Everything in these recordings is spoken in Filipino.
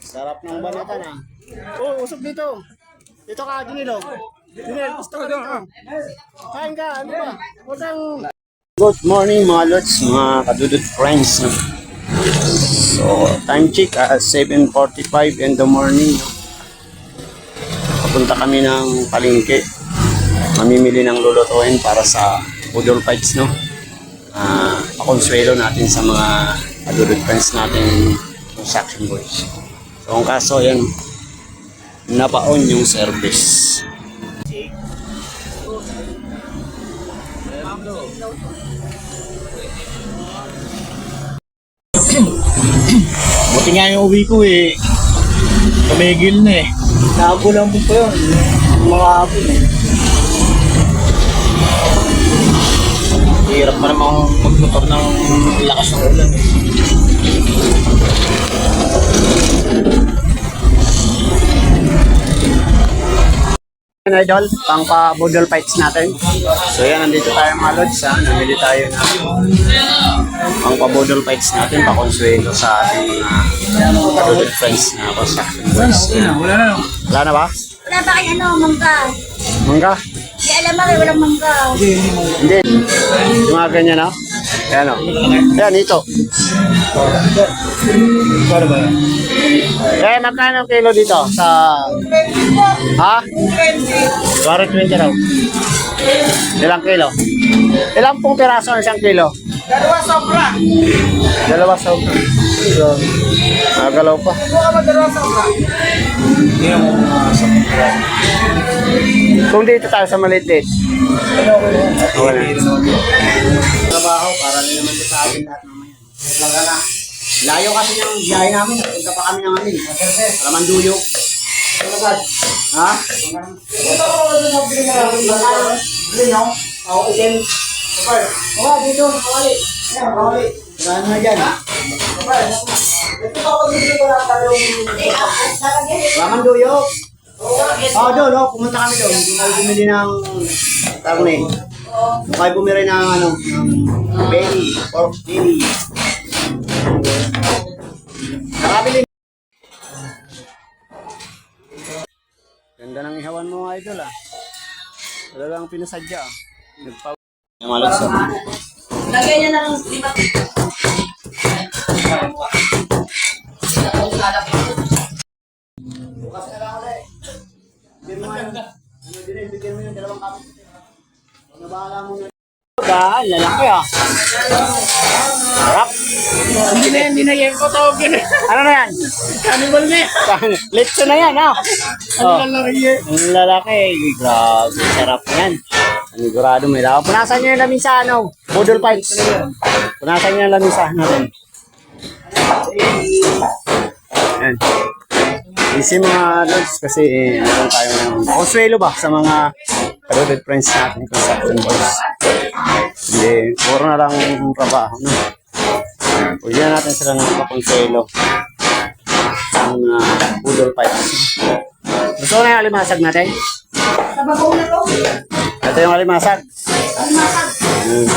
Sarap ng banatan ah. Oh, usok dito. Dito ka, Junilo. Junil, gusto ka dito. Kain ka, ano ba? Huwag kang... Good morning mga lods, mga kadudod friends. No? So, time check at 7.45 in the morning. No? Papunta kami ng palengke. Mamimili ng lulutuin para sa Udol Fights, no? Ah, pakonsuelo natin sa mga kadudod friends natin construction boys. So, ang kaso, yan, napaon yung service. Buti nga yung uwi ko eh. Tumigil na eh. Naabo lang po pa yun. Mga hapon eh. Hirap pa namang magmotor ng lakas ng ulan. Yan, idol, pang pa-budol fights natin. So yan, nandito tayo mga lods ha. Namili tayo na pang pa-budol fights natin, pa-consuelo sa ating mga kadudod friends na construction boys. Yan. Wala na. Wala na ba? Wala ba kayo ano, mangga? Mangga? Alam kayo, walang mangga. Hindi. Mga ganyan ha. Yan o. Yan, ito. Paano ba yan? Eh, magkano kilo dito sa... Ha? 20 raw. Ilang kilo? Ilang pong piraso ang isang kilo? Dalawa sobra. Dalawa sobra. So, nagalaw pa. Hindi mo mga sa mga. Kung dito tayo sa maliit Okay. Trabaho para rin naman sa atin lahat mamaya. Talaga na. Layo kasi yung biyahe namin. Punta pa kami ng amin. Alamanduyo. Ha? Oo, itin. Oo, dito. Kawali. Ayan, kawali. Saan na dyan? Alamanduyo. Oo, doon, no? pumunta kami doon. Doon kami bumili ng na eh. Doon kami bumili ng ano, ng belly, pork belly. Nakabili. Ganda ng ihawan mo mga idol ah. Talagang pinasadya ah. Nagpa... Yung malag sa Lagay niya ng lima. Bukas na lang ulit. Bigyan mo yan. Ano din bigyan mo yung dalawang kapit. Ano bahala mo na. Ba, lalaki ah. Sarap. Hindi na, hindi na yan ko tawag yun. Ano na yan? Animal na yan. Litso na yan ah. Oh. Ang lalaki eh. Ang lalaki, grabe, sarap yan. Sigurado may lakas. Punasan nyo yung lamisa, ano? Budol fights. Punasan nyo yung lamisa natin. Yan. Easy mga lods kasi eh, meron tayo ng consuelo ba sa mga kadoded friends natin construction boys. Hindi, puro na lang trabaho. No? Pwede na natin sila ng consuelo ng uh, budol fights. Gusto na yung alimasag natin? Nababaw na to. Ito yung alimasag. Ang masag. Hmm.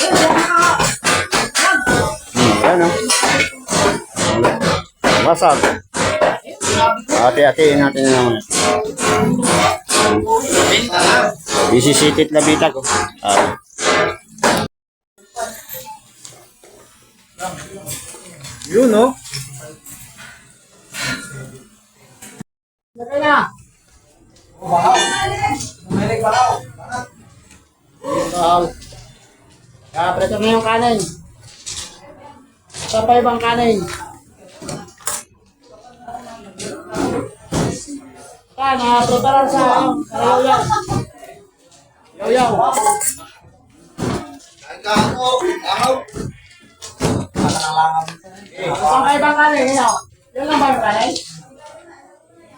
Eh, wala ka. Hmm, ano? Masag. Ate-atiin natin na naman. Isisitit na bitag. Oh. Ah. Yun no? Lagay na. Wow. Kaya preto na yung kanin. Sa pa ibang kanin. Kana, prepare sa yaw-yaw. Yaw-yaw. Saan pa ibang kanin? Yun. Yun lang ba yung kanin?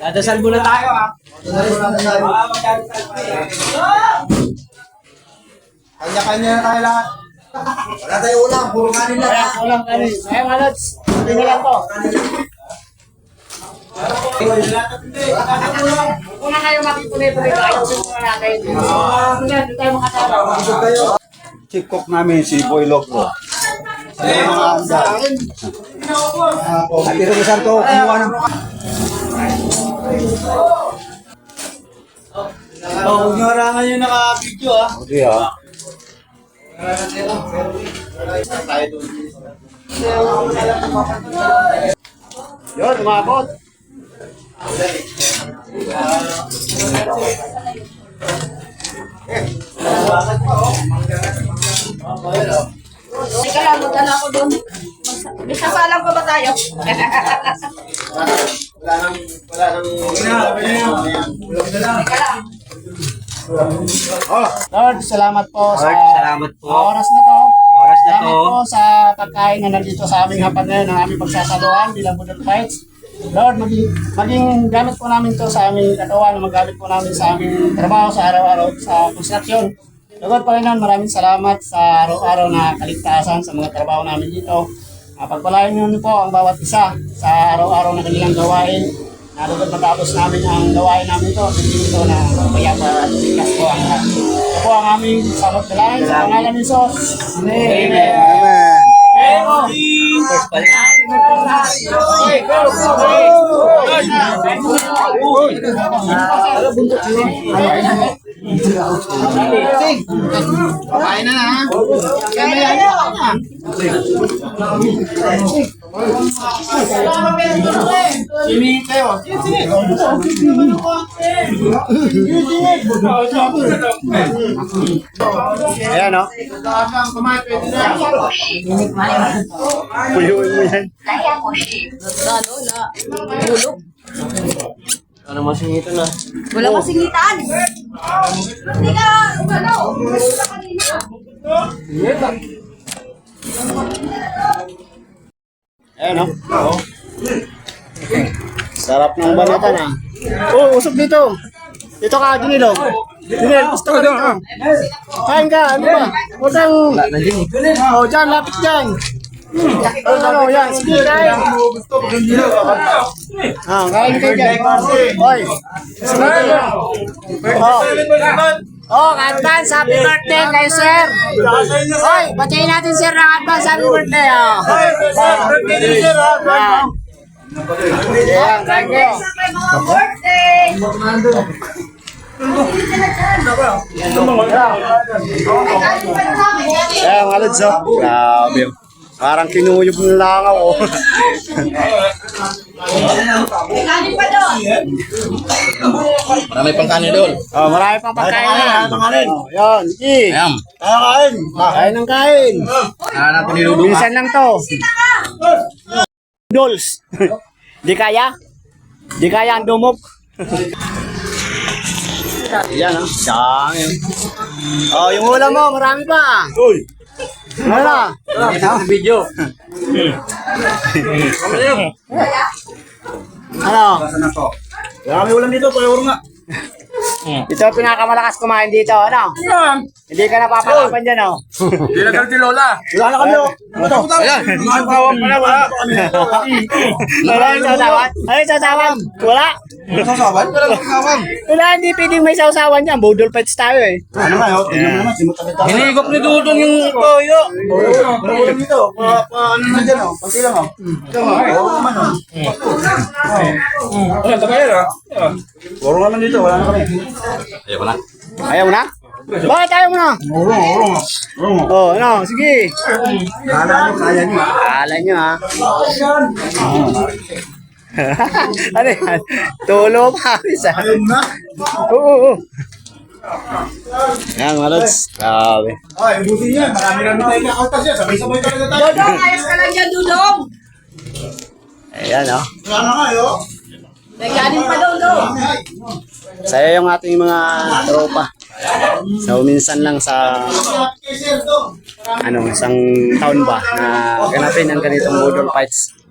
Dadasal muna tayo ah. Kanya-kanya na tayo lahat. Wala tayo ulam, puro kanin lang. Kaya wala ka rin. Kaya mga lods, hindi na lang to. Muna kayo makipunay-punay tayo. Siguro natin. Hindi hindi tayo makatara. Chief cook namin si Boy Locro. Sa mga anda. At ito ni Santo, kumuha ng... Oh, huwag nyo harangan yung naka-video ah. Okay ah. Yun, umabot. Teka lang, magdala ako doon. May sasalang pa ba tayo? Wala nang, wala nang... Teka lang. Lord, salamat po sa Lord, salamat po. oras na to. Oras na Salamat to. po sa pagkain na nandito sa aming hapag ngayon ng aming pagsasaluhan bilang Budol Fights. Lord, maging, maging gamit po namin to sa aming katawan, magamit po namin sa aming trabaho sa araw-araw sa construction. Lord, Panginoon, maraming salamat sa araw-araw na kaligtasan sa mga trabaho namin dito. Uh, pagpalain niyo po ang bawat isa sa araw-araw na kanilang gawain. Na Lord, matapos namin ang gawain namin ito, hindi ito na mayapa at sikas po ang lahat. Ito po ang aming samot dalahin sa pangalan ni Jesus. Amen. Amen. Pa rin. Kain na na. Kain na na. Sini kayo. Ayan no. Na. Puyuin mo yan. Ano na? Bulok. Ano masingito na? Wala. Hindi ka, ano? Wala kanina. Ayan no. Oo. Sarap ng banatan ah. Oh, usok dito. Dito ka, Junilo. Junil, gusto ka dito. Kain ka, ano ba? Huwag kang... Oh, dyan, lapit dyan. Oh, ano, yan, sige, kain. Ah, kain kayo dyan. Hoy, sige kayo. Oh. Oh, advance happy birthday kay sir. Hoy, batiin natin sir ng advance happy birthday. Oh. birthday din sir. Yan. Yan, kain kayo. Sa mga birthday. Kaya mga lods, oh. Grabe. Parang kinuyog ng langaw, oh. Kanin pa doon. Marami pang kanin doon. Oh, marami pang pagkain na. Pangkain. Oh, yan, Iki. Ayan. Kaya kain. Kain ng kain. Kaya natin niluluka. Minsan lang to. Dolls. Di kaya? Di kaya ang dumok. Yan, oh. Dami. Oh, yung ulam mo, marami pa. Uy. Ano na? Ang video. Ano? Marami ulam dito, payo nga. Ito ang pinakamalakas kumain dito, ano? Hindi ka napapalaban dyan, oh. Hindi na ganun si Lola. Wala na kami oh. Ano to? Ayan. Ang tawag pala wala. Wala yung sausawan? Ano yung sausawan? Wala. Sasawan? Wala na kasawan. Wala, hindi pwedeng may sausawan dyan. Budol fights tayo eh. Ano nga oh, tingnan mo naman, simot agad tayo. Hinigop ni Dudong yung toyo. Wala ulam dito. Pa, pa, ano na dyan oh. Pagki lang oh. Ito oh. Oo naman oh. Ano ba yan ah? Puro naman dito, wala na kami. Ayaw ko na. Ayaw na? Bakit ayaw mo na? Urong, urong. Urong oh. Oh, ano? Sige. Kala nyo, kaya nyo ah. Kala nyo ha. ano yan? Tulo pa, ha? Ayun na. Oo, oo. Yan, mga lods. Grabe. Ay, buti niya. Marami namin tayo kakaltas yan. Sabay-sabay talaga tayo. Dodong, ayos ka lang dyan, Dudong. Ayan, oh. Ano nga, yo? May galing pa doon, no? Saya yung ating mga tropa. So, minsan lang sa ano, isang taon ba na ganapin ang ganitong model fights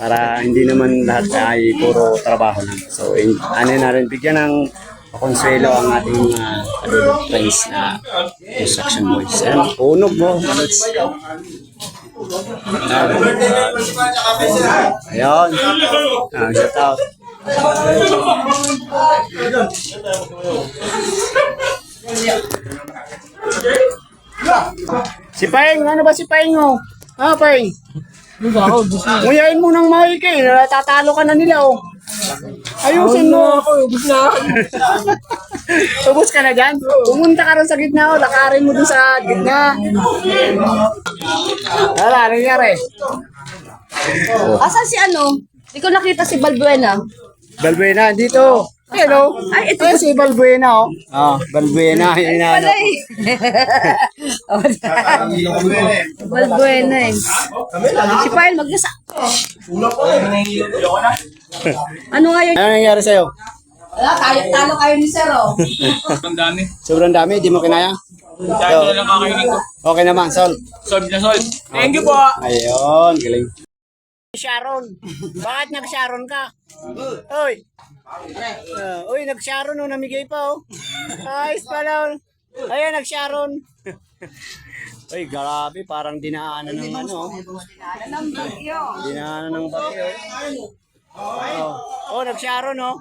para hindi naman lahat ay puro trabaho lang. So, in, ano na rin, bigyan ng konsuelo ang ating uh, friends na construction boys. Ayan, punog mo. Ayan. Ayun. Ah, shout out. Si Paeng, ano ba si Paeng oh? Ah, Paeng. Nguyain mo ng maiki, natatalo ka na nila oh. Ayusin mo. ubus na Ubus ka na dyan? Pumunta ka rin sa gitna oh, lakarin mo dun sa gitna. Wala, nangyari. Asan si ano? Hindi ko nakita si Balbuena. Balbuena, dito. Hello. Ay, ito. Ayan si Balbuena oh. Ah, Balbuena. Yun na, Wala eh. Balbuena eh. Si Pael, magnasa. Ano nga yun? Ano nangyari sa'yo? Wala, tayo, talo kayo ni Sir, oh. Ang dami. Sobrang dami, di mo kinaya? Dahil na lang kakainin ko. Okay naman, Sol. Solve na solve. Thank you po. Ayun, galing. Sharon, bakit nag-Sharon ka? Oy. Uh, uy, nag-Sharon oh, namigay pa oh. Ayos pala. oh. Ayan, nag-Sharon. Uy, grabe, parang dinaanan ng ano. oh. Dinaanan ng bagyo. Oh, oh nag-Sharon oh.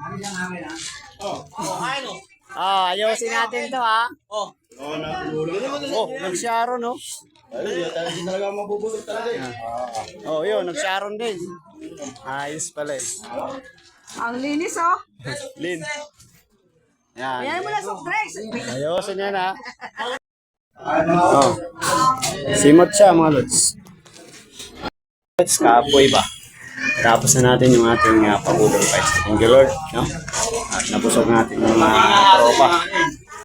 Ah, ayusin natin to ha. Oh. Oh, nag-Sharon oh. Hindi talaga mabubulot talaga. Oh, yun, nag-Sharon din. Ayos pala eh. Ang linis, oh. Lin. Yan. Yan mo na sa drinks. Ayusin yan ha. Oh. Simot siya mga lods. Lods, kapoy ba? Tapos na natin yung ating uh, pagudol fights. Thank you Lord. No? At nabusog natin yung mga tropa.